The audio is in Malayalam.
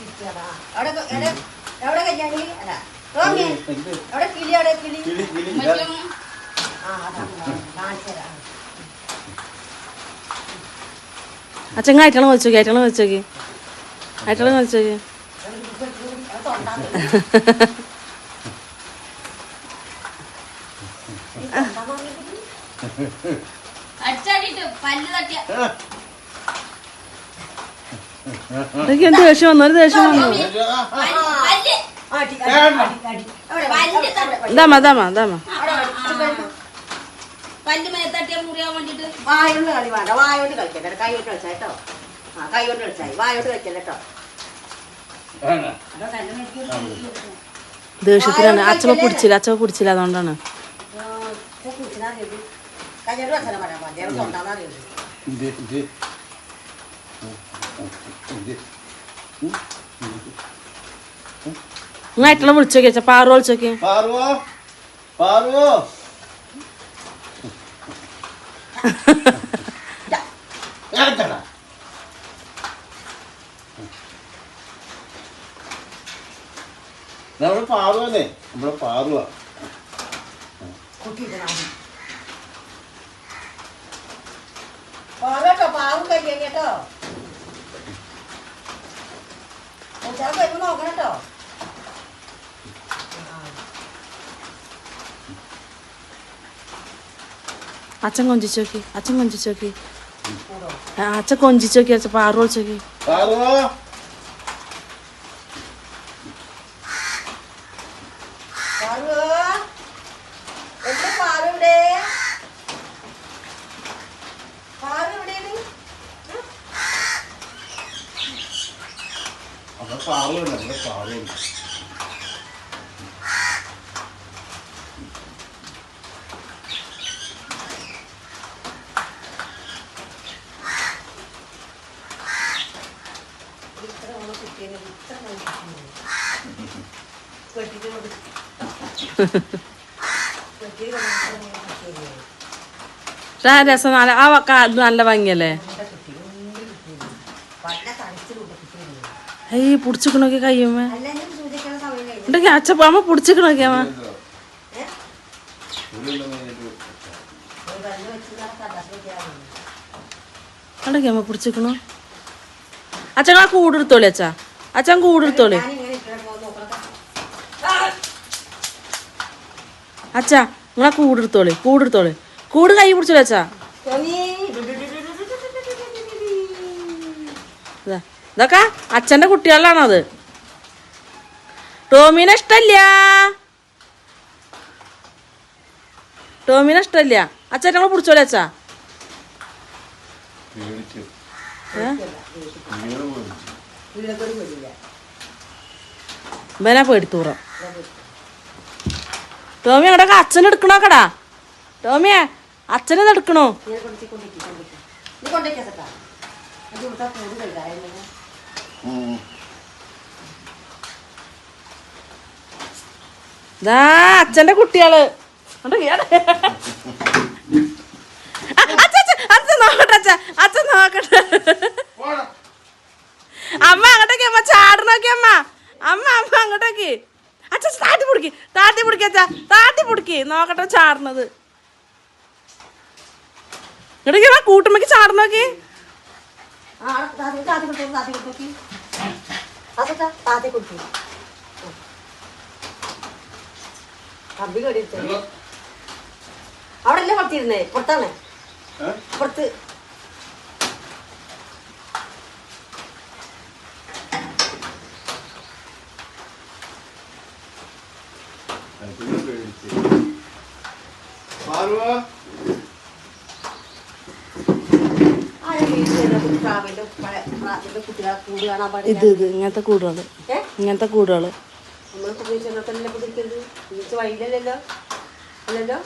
എവിടെ എവിടെ കല്യാണി? അല്ല. റോമി എവിടെ കിളി അവിടെ കിളി? അച്ഛങ്ങ ആയിട്ടാണ് വെച്ചോക്കി ആയിട്ടാണ് വെച്ചോക്കി ആയിട്ടാണ് വെച്ചോക്കി അടിച്ചാടിട്ട് പല്ല് തട്ടിയ. ഇതൊക്കെ എന്ത് ദേഷ്യം വന്നു ഒരു ദേഷ്യം വന്നു. പല്ല് ദാമ ദാമ ദാമ മുറിയാൻ വേണ്ടിട്ട് വായോണ്ട് കളി വേണ്ട വായോണ്ട് കളിച്ചാ കേട്ടോ. ആ കൈ കൊണ്ട് കളിച്ചായി വായോണ്ട് കളിക്കല്ല കേട്ടോ. ദേഷ്യത്തിലാണ്. അച്ഛമ്മ പിടിച്ചില്ല അച്ഛമ്മ പിടിച്ചില്ല അതുകൊണ്ടാണ്. കയ്യോട് കളിച്ചാൽ പറയാൻ പാറു തൊണ്ടാന്നറിയത് പാറുവോ? ഇത്. പാറുവനെ നിങ്ങൾ ആയിട്ടുള്ള വിളിച്ചോക്കി അച്ഛാ പാറു വിളിച്ചോക്കി പാറുവോ പാറുവോ ഏത്തടാ. നമ്മൾ പാറുവല്ലേ നമ്മളെ പാറുവാ കുട്ടിയിട്ടാണ് പാവട്ടോ പാവും കഴിക്കാൻ കേട്ടോ ഉച്ചാൻ വരുമ്പോ നോക്കണം കേട്ടോ അച്ഛൻ കൊഞ്ചിച്ചോക്കി അച്ഛൻ കൊഞ്ചിച്ചോക്കി ആ, അച്ഛൻ കൊഞ്ചിച്ചോക്കി അച്ഛൻ പാറു വിളിച്ചോക്കി പാറുവോ പാറു എവിടെ പാറു ഇവിടെ പാറു കെട്ടി നമ്മുടെ ആ രസം നല്ല ആ നല്ല ഭംഗിയല്ലേ? ഏയ് പിടിച്ചിക്കണോക്കി കയ്യമ്മ. അല്ലെങ്കിൽ സൂചിക്കുന്ന സമയം കഴിഞ്ഞു. ഉണ്ടെങ്കിൽ അച്ഛ അമ്മ പിടിച്ചിക്കണോക്കി അമ്മ. ഉണ്ടെങ്കിൽ അമ്മ പുടിച്ചിക്കണോ. അച്ഛൻ ആ കൂടെടുത്തോളി അച്ഛാ. അച്ഛൻ കൂടെടുത്തോളി അച്ഛാ നിങ്ങളാ കൂടെടുത്തോളി കൂടെടുത്തോളി കൂട് കൈ പിടിച്ചോളി അച്ഛാ ടോമി ഇതാ ഇതൊക്കെ അച്ഛന്റെ കുട്ടികളിലാണത്. അത് ടോമിനെ ഇഷ്ടല്ല. ടോമിനെ ഇഷ്ടല്ല. അച്ഛൻ ഞങ്ങൾ പിടിച്ചോലെ അച്ഛാ. ഇവനാ പേടിത്തൂറ. ടോമി അങ്ങോട്ടൊക്കെ അച്ഛൻ എടുക്കണോക്കടാ? ടോമിയെ അച്ഛനെ എടുക്കണോ നീ കൊണ്ടേക്ക് അച്ഛന്റെ കുട്ടികൾ. അച്ഛൻ നോക്കട്ടെ അച്ഛ അച്ഛൻ നോക്കട്ടെ. അമ്മ അങ്ങോട്ടേക്ക് അമ്മ ചാടണോക്കെ അമ്മ. അമ്മ അമ്മ അങ്ങോട്ടേക്ക്. അച്ഛ താട്ടി പിടിക്ക് താത്തി പിടിക്ക അച്ഛ. താട്ടി പിടിക്ക്. നോക്കട്ടെ ചാടണത് ഇങ്ങോട്ടേക്ക് അമ്മ കൂട്ടുമ്മക്ക് ചാടണോക്കി അതാ താത്തി കൊടുത്തു. കമ്പി കടി. അവിടെ അല്ലേ പുറത്തിരുന്നേ പുറത്താണ്? പുറത്ത്. പേടിച്ചു പാറുവോ ആ ഞാൻ വീട്ടിൽ പ്രാവിന്റെ പ്രാവിന്റെ കുട്ടികളെ കൂട് കാണാൻ ഇത് ഇത് ഇങ്ങനത്തെ കൂടുകൾ ഇങ്ങനത്തെ കൂടുകൾ നമ്മൾ കുഞ്ഞു ചെന്നത്തല്ലേ പിടിക്കരുത് വഴിയിലല്ലോ അല്ലല്ലോ?